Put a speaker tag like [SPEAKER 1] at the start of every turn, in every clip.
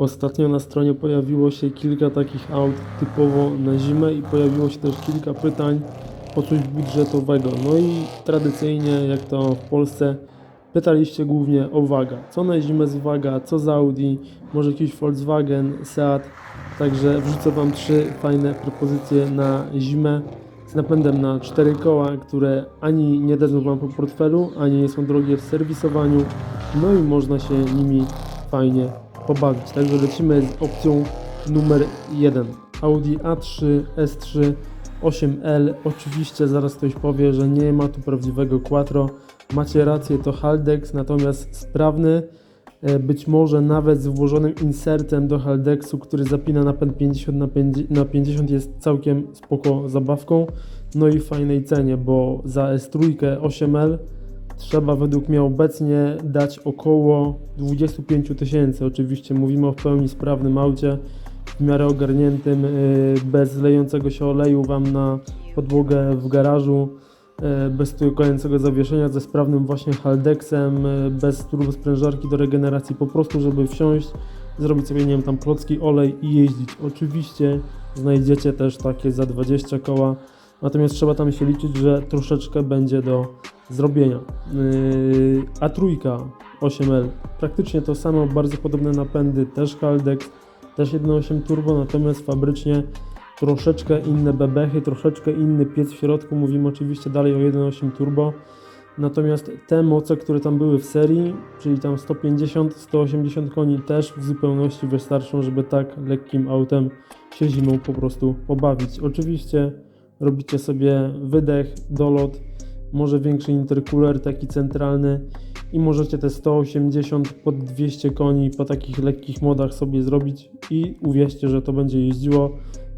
[SPEAKER 1] Ostatnio na stronie pojawiło się kilka takich aut typowo na zimę i pojawiło się też kilka pytań o coś budżetowego. No i tradycyjnie, jak to w Polsce, pytaliście głównie o waga. Co na zimę z waga, co za Audi, może jakiś Volkswagen, Seat. Także wrzucę Wam trzy fajne propozycje na zimę z napędem na cztery koła, które ani nie dadzą Wam po portfelu, ani nie są drogie w serwisowaniu. No i można się nimi fajnie pobawić. Także lecimy z opcją numer 1. Audi A3, S3, 8L. Oczywiście zaraz ktoś powie, że nie ma tu prawdziwego Quattro. Macie rację, to Haldex, natomiast sprawny, e, być może nawet z włożonym insertem do Haldexu, który zapina napęd 50 na 50 na 50 jest całkiem spoko zabawką. No i w fajnej cenie, bo za S3 8L trzeba według mnie obecnie dać około 25 000 tysięcy. Oczywiście mówimy o w pełni sprawnym aucie, w miarę ogarniętym, yy, bez lejącego się oleju Wam na podłogę w garażu, yy, bez tykającego zawieszenia, ze sprawnym właśnie Haldexem, yy, bez turbosprężarki do regeneracji, po prostu żeby wsiąść, zrobić sobie, nie wiem, tam plocki olej i jeździć. Oczywiście znajdziecie też takie za 20 koła, natomiast trzeba tam się liczyć, że troszeczkę będzie do zrobienia. Yy, A trójka 8L, praktycznie to samo, bardzo podobne napędy, też Haldex, też 1.8 turbo, natomiast fabrycznie troszeczkę inne bebechy, troszeczkę inny piec w środku, mówimy oczywiście dalej o 1.8 turbo, natomiast te moce, które tam były w serii, czyli tam 150-180 koni też w zupełności wystarczą, żeby tak lekkim autem się zimą po prostu pobawić. Oczywiście robicie sobie wydech, dolot, może większy intercooler, taki centralny i możecie te 180 pod 200 koni po takich lekkich modach sobie zrobić i uwierzcie, że to będzie jeździło.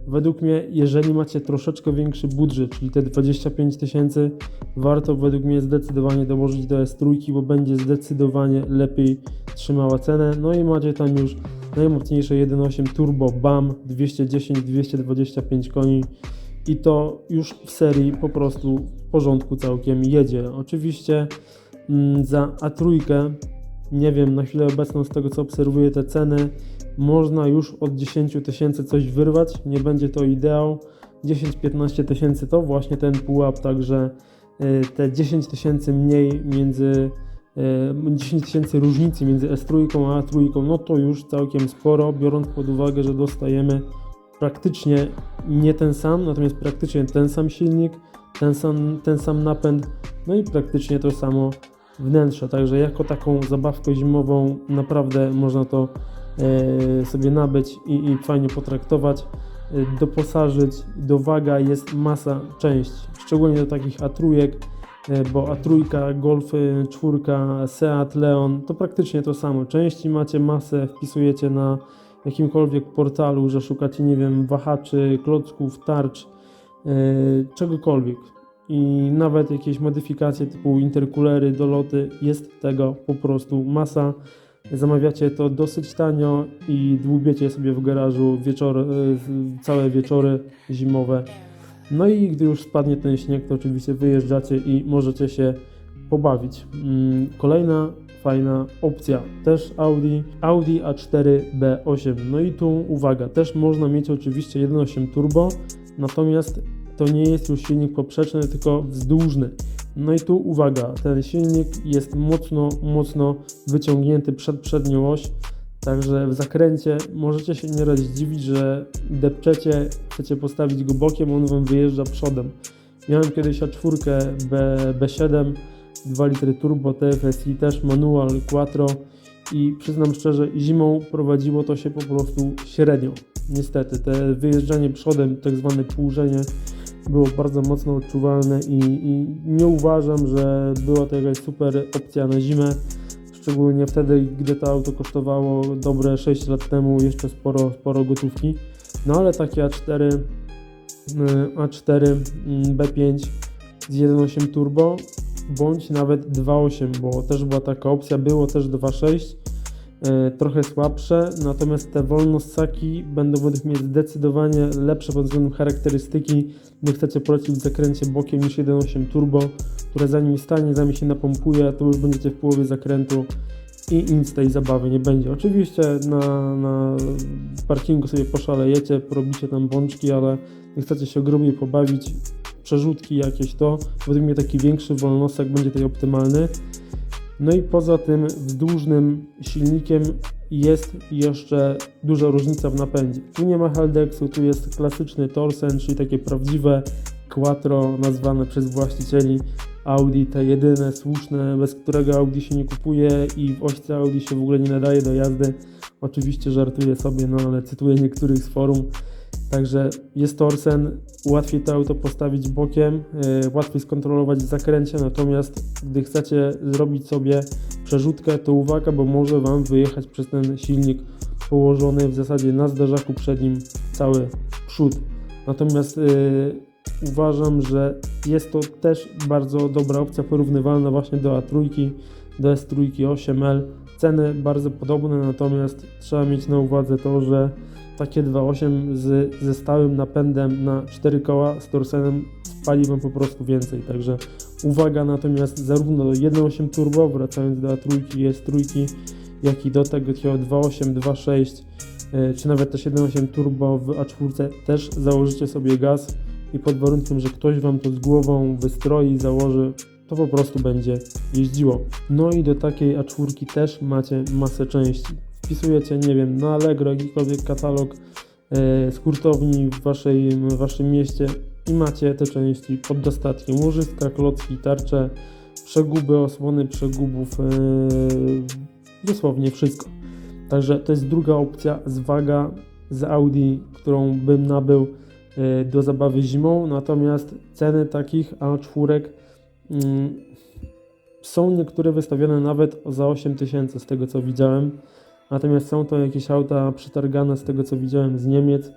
[SPEAKER 1] Według mnie, jeżeli macie troszeczkę większy budżet, czyli te 25 tysięcy, warto według mnie zdecydowanie dołożyć do S3, bo będzie zdecydowanie lepiej trzymała cenę. No i macie tam już najmocniejsze 1.8 turbo BAM 210-225 koni i to już w serii po prostu w porządku całkiem jedzie. Oczywiście mm, za A3 nie wiem na chwilę obecną z tego co obserwuję te ceny można już od 10 tysięcy coś wyrwać, nie będzie to ideał 10-15 tysięcy to właśnie ten pułap, także y, te 10 tysięcy mniej między y, 10 tysięcy różnicy między S3 a A3, no to już całkiem sporo, biorąc pod uwagę, że dostajemy praktycznie nie ten sam, natomiast praktycznie ten sam silnik, ten sam, ten sam napęd, no i praktycznie to samo wnętrze. Także jako taką zabawkę zimową naprawdę można to e, sobie nabyć i, i fajnie potraktować, e, doposażyć. Do waga jest masa części, szczególnie do takich A3, e, bo A3, Golf 4, Seat Leon to praktycznie to samo. Części macie masę, wpisujecie na jakimkolwiek portalu, że szukacie, nie wiem, wahaczy, klocków, tarcz, yy, czegokolwiek. I nawet jakieś modyfikacje typu interkulery, doloty, jest tego po prostu masa. Zamawiacie to dosyć tanio i dłubiecie sobie w garażu wieczor, yy, całe wieczory zimowe. No i gdy już spadnie ten śnieg, to oczywiście wyjeżdżacie i możecie się pobawić. Mm, Kolejna fajna opcja. Też Audi, Audi A4 B8. No i tu uwaga, też można mieć oczywiście 1.8 turbo, natomiast to nie jest już silnik poprzeczny, tylko wzdłużny. No i tu uwaga, ten silnik jest mocno, mocno wyciągnięty przed przednią oś, także w zakręcie możecie się nieraz zdziwić, że depczecie, chcecie postawić go bokiem, on wam wyjeżdża przodem. Miałem kiedyś A4 B, B7, 2 litry turbo TFSI, też manual quattro i przyznam szczerze, zimą prowadziło to się po prostu średnio. Niestety, te wyjeżdżanie przodem, tak zwane półżenie, było bardzo mocno odczuwalne i, i nie uważam, że była to jakaś super opcja na zimę. Szczególnie wtedy, gdy to auto kosztowało dobre 6 lat temu jeszcze sporo, sporo gotówki. No ale takie A4, y, A4 mm, B5 z 1.8 turbo bądź nawet 2.8, bo też była taka opcja, było też 2.6, e, trochę słabsze, natomiast te wolnossaki będą według mnie zdecydowanie lepsze pod względem charakterystyki, gdy chcecie polecić w zakręcie bokiem niż 1.8 turbo, które zanim stanie, zanim się napompuje, to już będziecie w połowie zakrętu i nic tej zabawy nie będzie. Oczywiście na, na parkingu sobie poszalejecie, porobicie tam bączki, ale jak chcecie się grubiej pobawić, przerzutki jakieś to, według mnie taki większy wolnostek będzie tutaj optymalny. No i poza tym wzdłużnym silnikiem jest jeszcze duża różnica w napędzie. Tu nie ma Haldexu, tu jest klasyczny Torsen, czyli takie prawdziwe Quattro nazwane przez właścicieli Audi, te jedyne słuszne, bez którego Audi się nie kupuje i w ośce Audi się w ogóle nie nadaje do jazdy. Oczywiście żartuję sobie, no ale cytuję niektórych z forum. Także jest Torsen, łatwiej to auto postawić bokiem, yy, łatwiej skontrolować w zakręcie, natomiast gdy chcecie zrobić sobie przerzutkę, to uwaga, bo może Wam wyjechać przez ten silnik położony w zasadzie na zderzaku przednim cały przód. Natomiast yy, uważam, że jest to też bardzo dobra opcja porównywalna właśnie do A3, do S3 8L. Ceny bardzo podobne, natomiast trzeba mieć na uwadze to, że takie 2.8 z, ze stałym napędem na 4 koła z torsenem spali Wam po prostu więcej. Także uwaga natomiast zarówno do 1.8 turbo, wracając do A3 i S3, jak i do tego takiego 2.8, 2.6 yy, czy nawet też 1.8 turbo w A4 też założycie sobie gaz i pod warunkiem, że ktoś Wam to z głową wystroi, założy, to po prostu będzie jeździło. No i do takiej A4 też macie masę części. Wpisujecie, nie wiem, na Allegro jakikolwiek katalog e, z hurtowni w, waszej, w Waszym mieście i macie te części pod dostatkiem. Łożyska, klocki, tarcze, przeguby, osłony przegubów, e, dosłownie wszystko. Także to jest druga opcja, zwaga z Audi, którą bym nabył e, do zabawy zimą, natomiast ceny takich A4 mm, są niektóre wystawione nawet za 8000 z tego co widziałem. Natomiast są to jakieś auta przetargane z tego co widziałem z Niemiec.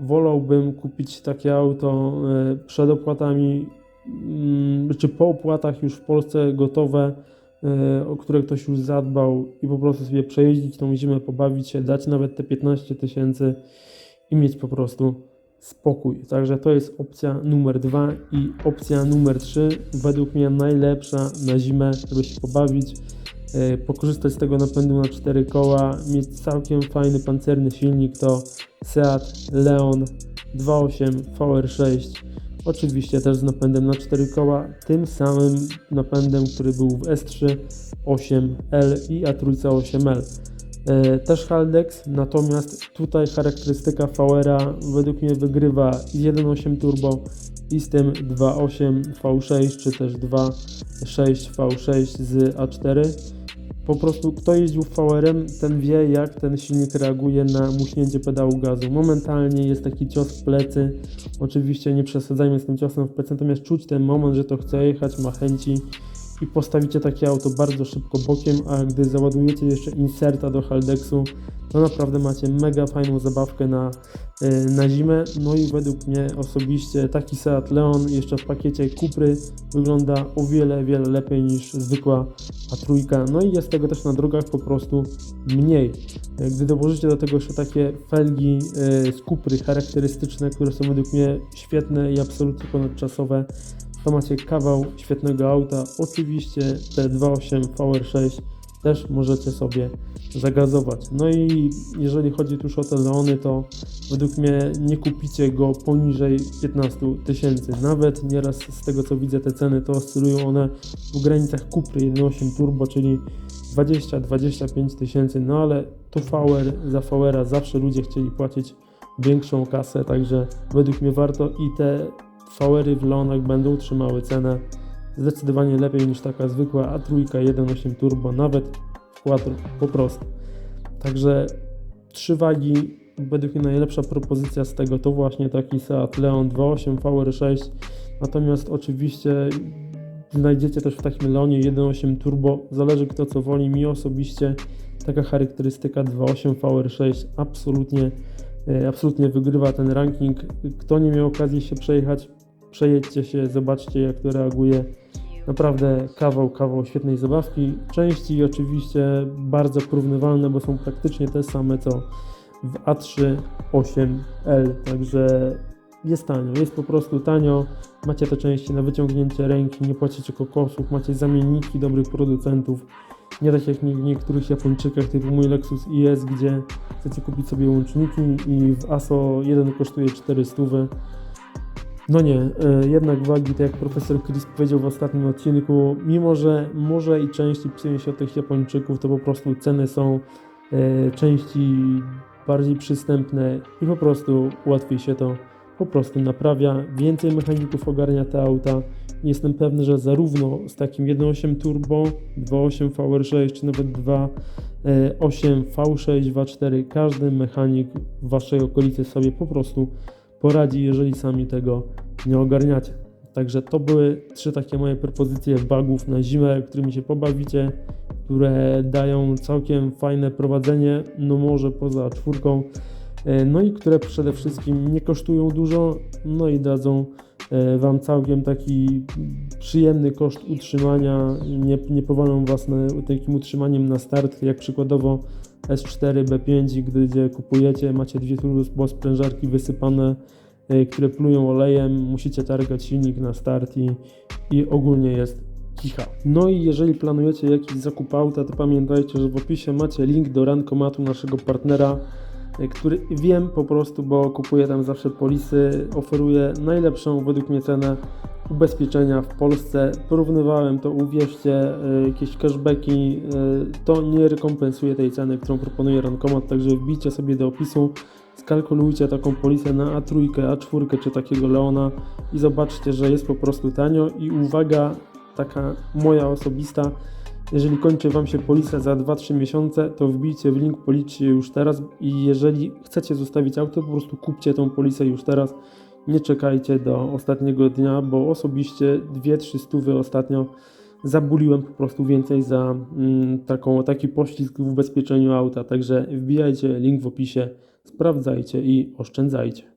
[SPEAKER 1] Wolałbym kupić takie auto e, przed opłatami, mm, czy po opłatach już w Polsce gotowe, e, o które ktoś już zadbał i po prostu sobie przejeździć tą zimę, pobawić się, dać nawet te 15 tysięcy i mieć po prostu spokój. Także to jest opcja numer dwa i opcja numer trzy, według mnie najlepsza na zimę, żeby się pobawić, pokorzystać z tego napędu na cztery koła, mieć całkiem fajny pancerny silnik, to Seat Leon 2.8 VR6. Oczywiście też z napędem na cztery koła, tym samym napędem, który był w S3 8L i A3 8L. E, też Haldex, natomiast tutaj charakterystyka VR według mnie wygrywa z 1.8 turbo i z tym 2.8 V6 czy też 2.6 V6 z A4. Po prostu kto jeździł VR-em, ten wie jak ten silnik reaguje na muśnięcie pedału gazu. Momentalnie jest taki cios w plecy. Oczywiście nie przesadzajmy z tym ciosem w plecy, natomiast czuć ten moment, że to chce jechać, ma chęci i postawicie takie auto bardzo szybko bokiem, a gdy załadujecie jeszcze inserta do Haldexu, to naprawdę macie mega fajną zabawkę na, yy, na zimę. No i według mnie osobiście taki Seat Leon jeszcze w pakiecie Kupry wygląda o wiele, wiele lepiej niż zwykła A3. No i jest tego też na drogach po prostu mniej. Gdy dołożycie do tego jeszcze takie felgi yy, z Kupry charakterystyczne, które są według mnie świetne i absolutnie ponadczasowe, to macie kawał świetnego auta. Oczywiście te 2.8 VR6 też możecie sobie zagazować. No i jeżeli chodzi już o te Leony, to według mnie nie kupicie go poniżej 15 tysięcy. Nawet nieraz z tego co widzę te ceny to oscylują one w granicach Cupry 1.8 Turbo, czyli 20-25 tysięcy, no ale to VR za VR zawsze ludzie chcieli płacić większą kasę, także według mnie warto i te VR-y w Leonach będą trzymały cenę zdecydowanie lepiej niż taka zwykła A3 1.8 Turbo, nawet w Quattro po prostu. Także trzy wagi, według mnie najlepsza propozycja z tego to właśnie taki Seat Leon 2.8 VR6, natomiast oczywiście znajdziecie też w takim Leonie 1.8 Turbo, zależy kto co woli, mi osobiście taka charakterystyka 2.8 VR6 absolutnie E, absolutnie wygrywa ten ranking. Kto nie miał okazji się przejechać, przejedźcie się, zobaczcie jak to reaguje. Naprawdę kawał, kawał świetnej zabawki. Części oczywiście bardzo porównywalne, bo są praktycznie te same co w A3 8L, także jest tanio, jest po prostu tanio. Macie te części na wyciągnięcie ręki, nie płacicie kokosów, macie zamienniki dobrych producentów. Nie tak jak w niektórych Japończykach, typu mój Lexus IS, gdzie chcecie kupić sobie łączniki i w ASO jeden kosztuje 400. No nie, e, jednak wagi, tak jak profesor Chris powiedział w ostatnim odcinku, mimo że może i części psują się od tych Japończyków, to po prostu ceny są e, części bardziej przystępne i po prostu łatwiej się to po prostu naprawia. Więcej mechaników ogarnia te auta. Jestem pewny, że zarówno z takim 1.8 turbo, 2.8 VR6 czy nawet 2.8 V6, V4 każdy mechanik w waszej okolicy sobie po prostu poradzi, jeżeli sami tego nie ogarniacie. Także to były trzy takie moje propozycje bugów na zimę, którymi się pobawicie, które dają całkiem fajne prowadzenie, no może poza czwórką, e, no i które przede wszystkim nie kosztują dużo, no i dadzą e, Wam całkiem taki przyjemny koszt utrzymania, nie, nie powalą Was na, takim utrzymaniem na start, jak przykładowo S4, B5, gdzie kupujecie, macie dwie turbo sprężarki wysypane, e, które plują olejem, musicie targać silnik na start i, i ogólnie jest kicha. No i jeżeli planujecie jakiś zakup auta, to pamiętajcie, że w opisie macie link do rankomatu naszego partnera, e, który wiem po prostu, bo kupuję tam zawsze polisy, oferuje najlepszą według mnie cenę ubezpieczenia w Polsce. Porównywałem to, uwierzcie, e, jakieś cashbacki, e, to nie rekompensuje tej ceny, którą proponuje Rankomat, także wbijcie sobie do opisu, skalkulujcie taką polisę na A3, A4 czy takiego Leona i zobaczcie, że jest po prostu tanio i uwaga, taka moja osobista, jeżeli kończy Wam się polisa za 2-3 miesiące, to wbijcie w link, policzcie już teraz i jeżeli chcecie zostawić auto, po prostu kupcie tą polisę już teraz. Nie czekajcie do ostatniego dnia, bo osobiście 2-3 stówy ostatnio zabuliłem po prostu więcej za mm, taką, taki poślizg w ubezpieczeniu auta. Także wbijajcie link w opisie, sprawdzajcie i oszczędzajcie.